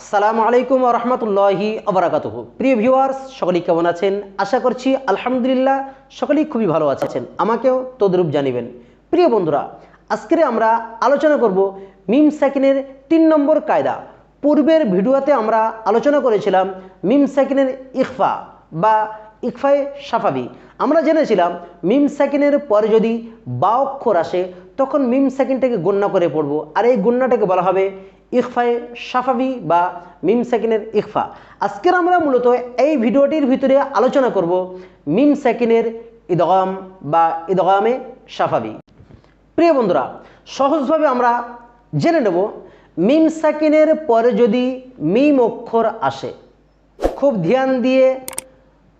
আসসালামু আলাইকুম রহমতুল্লাহি আবরাকাতুহ প্রিয় ভিউয়ার্স, সকলেই কেমন আছেন? আশা করছি আলহামদুলিল্লাহ সকলেই খুবই ভালো আছেন। আমাকেও তদ্রূপ জানিবেন। প্রিয় বন্ধুরা, আজকে আমরা আলোচনা করব মিম সাকিনের তিন নম্বর কায়দা। পূর্বের ভিডিওতে আমরা আলোচনা করেছিলাম মিম সাকিনের ইকফা বা ইকফায়ে সাফাবি আমরা জেনেছিলাম মিম সাকিনের পরে যদি বা অক্ষর আসে, তখন মিম সাকিনটাকে গণ্য করে পড়ব। আর এই গণ্যটাকে বলা হবে ইকফায়ে সাফাবি বা মিম সাকিনের ইকফা আজকের আমরা মূলত এই ভিডিওটির ভিতরে আলোচনা করব মিম সাকিনের ইদগাম বা ইদগামে সাফাবি প্রিয় বন্ধুরা, সহজভাবে আমরা জেনে নেব মিম সাকিনের পরে যদি মিম অক্ষর আসে, খুব ধ্যান দিয়ে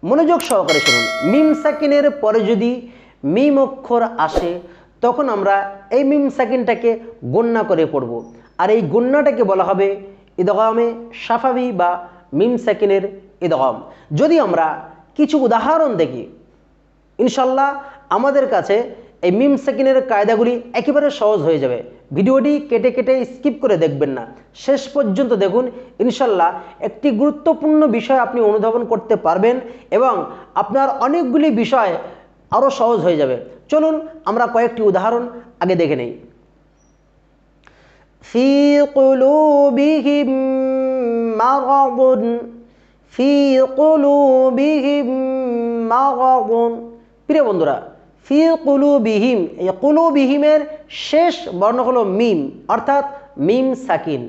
মনোযোগ সহকারে শুনুন। মিম সাকিনের পরে যদি মিম অক্ষর আসে তখন আমরা এই মিম সাকিনটাকে গণ্যা করে পড়ব। আর এই গণ্যাটাকে বলা হবে ইদগামে সাফাবি বা মিম সাকিনের ইদগাম। যদি আমরা কিছু উদাহরণ দেখি ইনশাল্লাহ আমাদের কাছে এই মিম সেকিনের কায়দাগুলি একেবারে সহজ হয়ে যাবে। ভিডিওটি কেটে কেটে স্কিপ করে দেখবেন না। শেষ পর্যন্ত দেখুন ইনশাল্লাহ একটি গুরুত্বপূর্ণ বিষয় আপনি অনুধাবন করতে পারবেন এবং আপনার অনেকগুলি বিষয় আরও সহজ হয়ে যাবে। চলুন আমরা কয়েকটি উদাহরণ আগে দেখে নেই ফি قلوبهم مرض في قلوبهم مرض প্রিয় বন্ধুরা ফি কুলুবিহিম এই কুলুবিহিমের শেষ বর্ণ হলো মিম অর্থাৎ মিম সাকিন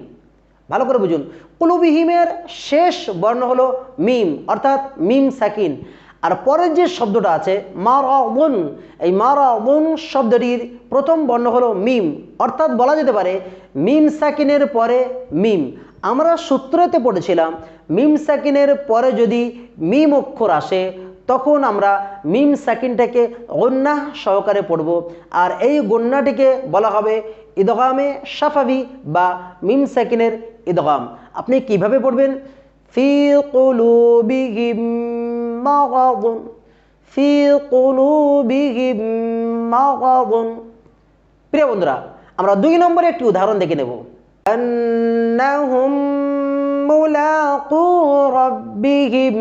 ভালো করে বুঝুন কুলুবিহিমের শেষ বর্ণ হলো মিম অর্থাৎ মিম সাকিন আর পরের যে শব্দটা আছে মারাবুন এই মারাবুন শব্দটির প্রথম বর্ণ হলো মিম। অর্থাৎ বলা যেতে পারে মিম সাকিনের পরে মিম। আমরা সূত্রতে পড়েছিলাম, মিম সাকিনের পরে যদি মিম অক্ষর আসে, তখন আমরা মিম সাকিনটাকে গন্যা সহকারে পড়ব। আর এই গন্যাটিকে বলা হবে ইদগামে সাফাবি বা মিম সাকিনের ইদগাম। আপনি কীভাবে পড়বেন? ফি কুলুবিহিম মারাদুন ফি কুলুবিহিম মারাদুন প্রিয় বন্ধুরা আমরা দুই নম্বরে একটি উদাহরণ দেখে নেব أنهم ملاقو ربهم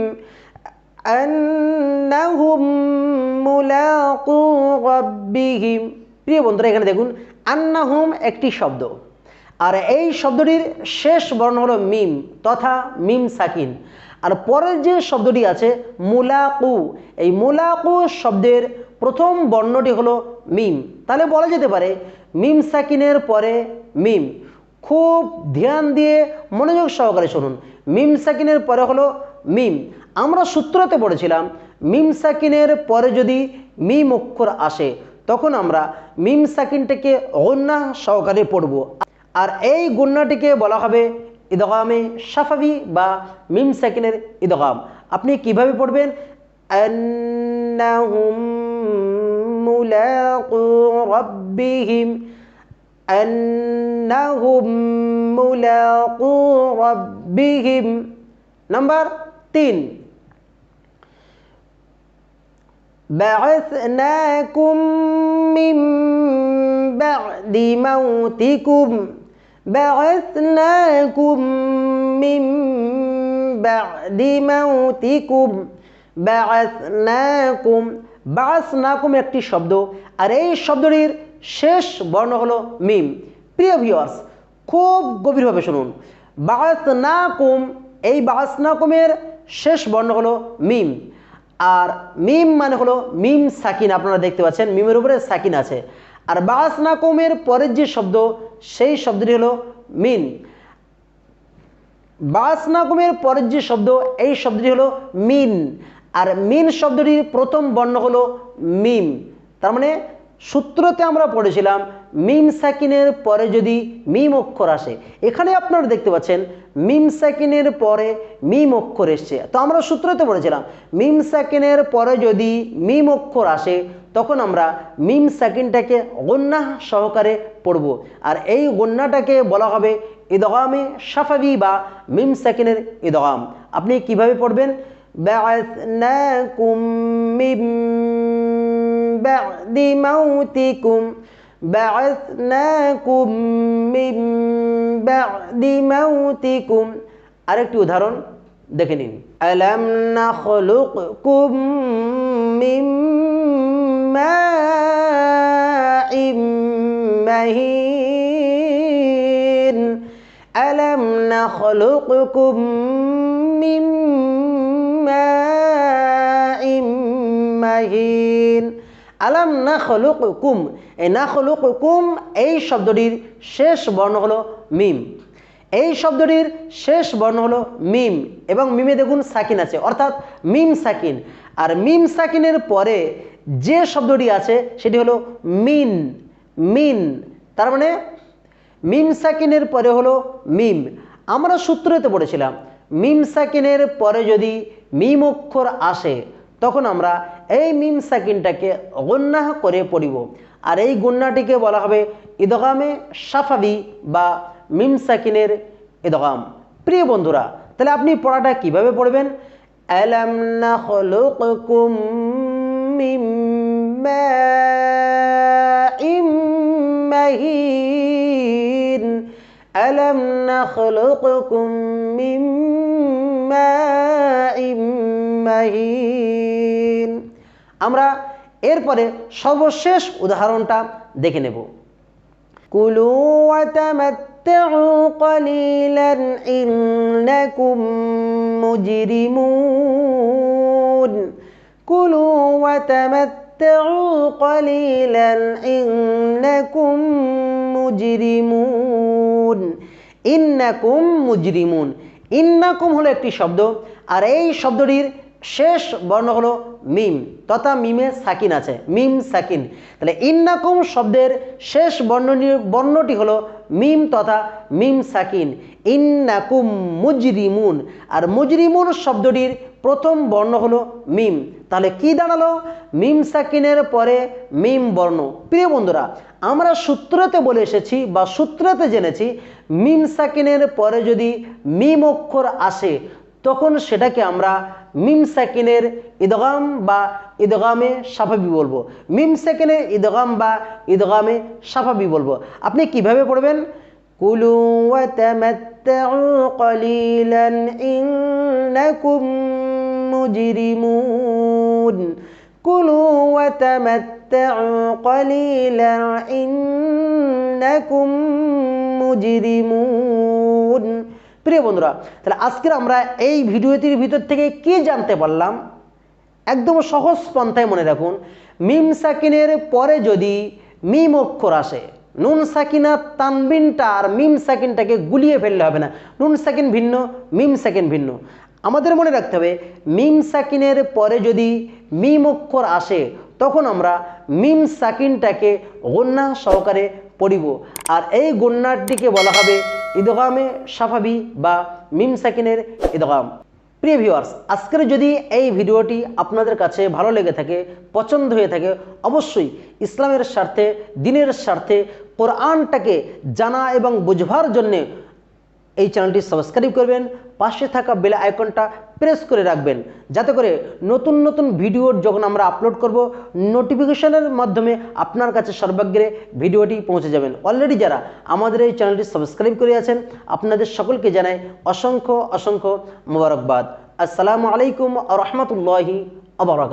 أنهم ملاقو ربهم প্রিয় বন্ধুরা এখানে দেখুন আন্নাহুম একটি শব্দ আর এই শব্দটির শেষ বর্ণ হলো মিম তথা মিম সাকিন। আর পরের যে শব্দটি আছে, মুলাকু। এই মুলাকু শব্দের প্রথম বর্ণটি হলো মিম। তাহলে বলা যেতে পারে, মিম সাকিনের পরে মিম। খুব ধ্যান দিয়ে মনোযোগ সহকারে শুনুন। মিম সাকিনের পরে হলো মিম। আমরা সূত্রতে পড়েছিলাম, মিম সাকিনের পরে যদি মিম অক্ষর আসে, তখন আমরা মিম সাকিনটাকে গন্যা সহকারে পড়ব। আর এই গন্যাটিকে বলা হবে ইদগামে সাফাবি বা মিম সাকিনের ইদগাম আপনি কিভাবে পড়বেন أنهم ملاقو ربهم أنهم ملاقو ربهم نمبر তিন بعثناكم من بعد موتكم بعثناكم من بعد موتكم بعثناكم بعثناكم একটি শব্দ আর এই শব্দটির শেষ বর্ণ হলো মিম প্রিয় ভিউয়ার্স খুব গভীরভাবে শুনুন বাসনাকুম এই বাসনাকুমের শেষ বর্ণ হলো মিম আর মিম মানে হলো মিম সাকিন আপনারা দেখতে পাচ্ছেন মিমের উপরে সাকিন আছে আর বাসনাকুমের পরের যে শব্দ, সেই শব্দটি হলো মিন। বাসনাকুমের পরের যে শব্দ, এই শব্দটি হলো মিন। আর মিন শব্দটির প্রথম বর্ণ হলো মিম। তার মানে সূত্রতে আমরা পড়েছিলাম, মিম সাকিনের পরে যদি মিম অক্ষর আসে। এখানে আপনারা দেখতে পাচ্ছেন, মিম সাকিনের পরে মিম অক্ষর এসছে। তো আমরা সূত্রতে পড়েছিলাম, মিম সাকিনের পরে যদি মিম অক্ষর আসে তখন আমরা মিম সাকিনটাকে গন্যা সহকারে পড়ব আর এই গন্যাটাকে বলা হবে ইদগামে সাফাবি বা মিম সাকিনের ইদগাম আপনি কিভাবে পড়বেন بعثناكم من بعد موتكم بعثناكم من بعد موتكم আরেকটি উদাহরণ দেখে নিন আলাম নাখলুকুম মিম মাইম মাহিন আলাম নাখলুকুম মিম মাইম মাহিন আলাম না খলুকুম এই না খলুকুম এই শব্দটির শেষ বর্ণ হলো মিম। এই শব্দটির শেষ বর্ণ হলো মিম এবং মিমে দেখুন সাকিন আছে, অর্থাৎ মিম সাকিন। আর মিম সাকিনের পরে যে শব্দটি আছে সেটি হলো মিন মিন। তার মানে মিম সাকিনের পরে হলো মিম। আমরা সূত্রতে পড়েছিলাম, মিম সাকিনের পরে যদি মিম অক্ষর আসে, তখন আমরা এই মিম সাকিনটাকে গন্যা করে পড়িব। আর এই গন্যাটিকে বলা হবে ইদগামে সাফাবি বা মিম সাকিনের এদগাম প্রিয় বন্ধুরা, তাহলে আপনি পড়াটা কীভাবে পড়বেন? মিম আমরা এরপরে সর্বশেষ উদাহরণটা দেখে নেব। কুলু আতামাত ওয়াতামাত্তাউ قليلا إنكم مجرمون كلوا وتمتعوا قليلا إنكم মুজরিমুন ইন্নাকুম মুজরিমুন ইন্নাকুম হলো একটি শব্দ আর এই শব্দটির শেষ বর্ণ হলো মিম। তথা মিমে সাকিন আছে। মিম সাকিন। তাহলে ইন্নাকুম শব্দের শেষ বর্ণটি বর্ণটি হলো মিম তথা মিম সাকিন। ইন্নাকুম মুজরিমুন। আর মুজরিমুন শব্দটির প্রথম বর্ণ হলো মিম। তাহলে কি দাঁড়াল? মিম সাকিনের পরে মিম বর্ণ। প্রিয় বন্ধুরা, আমরা সূত্রতে বলে এসেছি বা সূত্রতে জেনেছি, মিম সাকিনের পরে যদি মিম অক্ষর আসে, তখন সেটাকে আমরা মিম সাকিনের ইদগাম বা ইদগামে সাফাবি বলব। মিম সাকিনের ইদগাম বা ইদগামে সাফাবি বলব। আপনি কীভাবে পড়বেন? কুলু কলিলান ইন্নাকুম মুজরিমুন। কুলু কলিলান ইন্নাকুম মুজরিমুন। প্রিয় বন্ধুরা, তাহলে আজকের আমরা এই ভিডিওটির ভিতর থেকে কি জানতে পারলাম? একদম সহজ পন্থায় মনে রাখুন, মিম সাকিনের পরে যদি মিম অক্ষর আসে, নুন সাকিনা তানবিনটা আর মিম সাকিনটাকে গুলিয়ে ফেললে হবে না। নুন সাকিন ভিন্ন, মিম সাকিন ভিন্ন। আমাদের মনে রাখতে হবে, মিম সাকিনের পরে যদি মিম অক্ষর আসে, তখন আমরা মিম সাকিনটাকে গন্যা সহকারে পড়িব। আর এই গন্যাটিকে বলা হবে ইদগামে সাফাবি বা মিম সাকিনের ইদগাম। প্রিয় ভিউয়ার্স, আজকের যদি এই ভিডিওটি আপনাদের কাছে ভালো লেগে থাকে, পছন্দ হয়ে থাকে, অবশ্যই ইসলামের স্বার্থে, দিনের স্বার্থে কোরআনটাকে জানা এবং বুঝবার জন্যে এই চ্যানেলটি সাবস্ক্রাইব করবেন, পাশে থাকা বেল আইকনটা প্রেস করে রাখবেন, যাতে করে নতুন নতুন ভিডিওর যখন আমরা আপলোড করব নোটিফিকেশনের মাধ্যমে আপনার কাছে সর্বাগ্রে ভিডিওটি পৌঁছে যাবেন অলরেডি যারা আমাদের এই চ্যানেলটি সাবস্ক্রাইব করে আছেন, আপনাদের সকলকে জানাই অসংখ্য অসংখ্য মোবারকবাদ। আসসালামু আলাইকুম রহমতুল্লাহি আবরাকাত